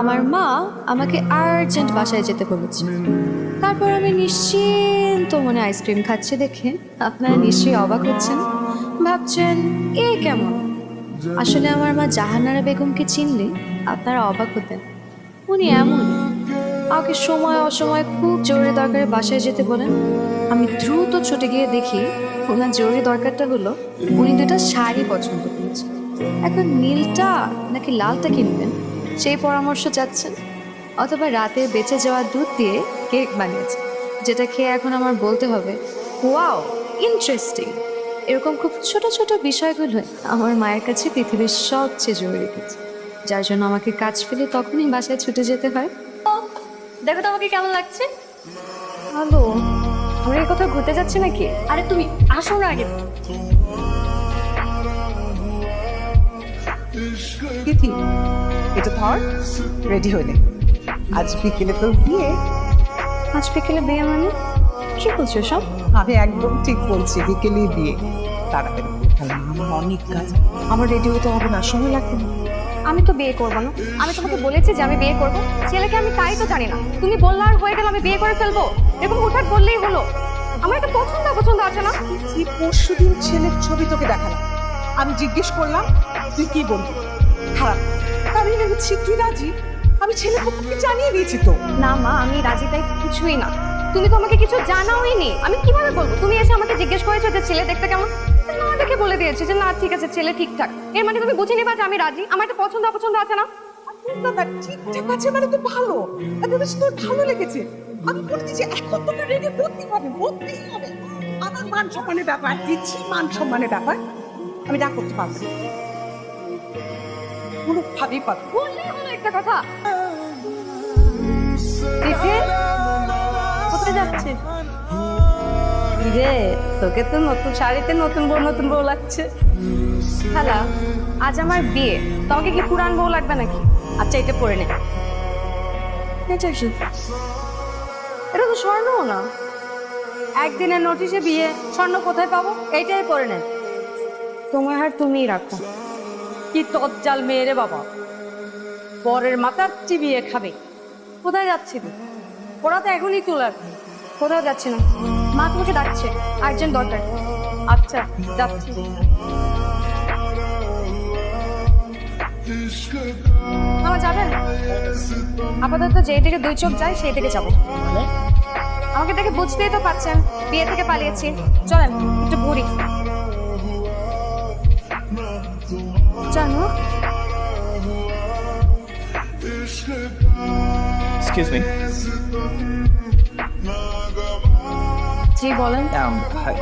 আমার মা আমাকে আর্জেন্ট বাসায় যেতে বলেছে তারপর আমি নিশ্চিন্ত মনে আইসক্রিম খাচ্ছি দেখে আপনারা নিশ্চয়ই অবাক হচ্ছেন। ভাবছেন, এ কেমন? আসলে আমার মা জাহানারা বেগমকে চিনলে আপনারা অবাক হতেন। উনি এমন, আমাকে সময় অসময় খুব জরুরি দরকারে বাসায় যেতে বলেন। আমি দ্রুত ছুটে গিয়ে দেখি ওনার জরুরি দরকারটা হলো উনি দুটা শাড়ি পছন্দ করেছেন। এখন নীলটা নাকি লালটা কিনবেন? সেই পরামর্শ চাচ্ছেন? অথবা রাতে বেঁচে যাওয়া দুধ দিয়ে কেক বানিয়েছে যেটা খেয়ে এখন আমার বলতে হবে, ওয়াও, ইন্টারেস্টিং! এরকম খুব ছোট ছোট বিষয়গুলো আমার মায়ের কাছে পৃথিবীর সবচেয়ে জরুরি কিছু যার জন্য আমাকে কাজ ফেলে তখনই বাসায় ছুটে যেতে হয়। দেখো তো আমাকে কেমন লাগছে? আমরা এই কোথাও ঘুরতে যাচ্ছি নাকি? আরে তুমি আসো না আগে। তিথি এটা ধর রেডি হয়ে আজ বিকেলে তোর বিয়ে। আজ বিকেলে বিয়ে মানে? কি বলছো সব আমি একদম ঠিক বলছি বিকেলেই বিয়ে। তাড়াতাড়ি আমার অনেক কাজ। আমার রেডি হতে হবে না সময় লাগবে না। আমি তো বিয়ে করব না। আমি তোমাকে বলেছি যে আমি বিয়ে করব। ছেলেকে আমি তাই তো জানি না। তুমি বললে আর হয়ে গেল আমি বিয়ে করে ফেলব। এরকম হঠাৎ বললেই হলো। আমার একটা পছন্দ পছন্দ আছে না? পরশু দিন ছেলের ছবি তোকে দেখালাম। আমি জিজ্ঞেস করলাম তুই কি বলবি খারাপ। আমি ভেবেছি তুই রাজি? আমি ছেলে পক্ষকে জানিয়ে দিয়েছি তো। না মা আমি রাজি তাই কিছুই না। তুমি তো আমাকে কিছু জানাওই নি। আমি কীভাবে বলব? তুমি এসে আমাকে জিজ্ঞেস করেছ যে ছেলে দেখতে কেমন? না দেখে বলে দিয়েছি যে না ঠিক আছে ছেলে ঠিকঠাক। এর মানে তুমি বুঝে নিবা যে আমি রাজি? আমার একটা পছন্দ অপছন্দ আছে না? ঠিকঠাক আছে মানে তো ভালো। তোর ভালো লেগেছে। আমি বলে দিচ্ছি এখন তোকে রেডি করতে হবে করতেই হবে। আমার মান সম্মানের ব্যাপার দিচ্ছি মান সম্মানের ব্যাপার। আমি না করতে পারব কোনোভাবেই পারব না। বললেই একটা কথা। কোথায় তোকে তো নতুন শাড়িতে নতুন বউ নতুন বউ লাগছে। খালা, আজ আমার বিয়ে। তোমাকে কি পুরান বউ লাগবে নাকি? আচ্ছা এটা পরে নে। এটা তো স্বর্ণ না। একদিনের নোটিশে বিয়ে, স্বর্ণ কোথায় পাবো? এইটাই পরে নে। তোমার আর তুমিই রাখো। কি তজ্জাল মেয়ে রে বাবা? পরের মাথার চিবিয়ে খাবে। কোথায় যাচ্ছি তুই? ওরা তো এখনই তোলার কোথাও যাচ্ছি না। মা তোমাকে ডাকছে। আর্জেন্ট দরকার। আচ্ছা যাচ্ছি। আমার যাবেন? আপাতত যেই থেকে দুই চোখ যায় সেই থেকে যাব। আমাকে দেখে বুঝতেই তো পারছেন। বিয়ে থেকে পালিয়েছি। চলেন একটু ঘুরি। জানো Excuse me. জি বলেন Um, hi.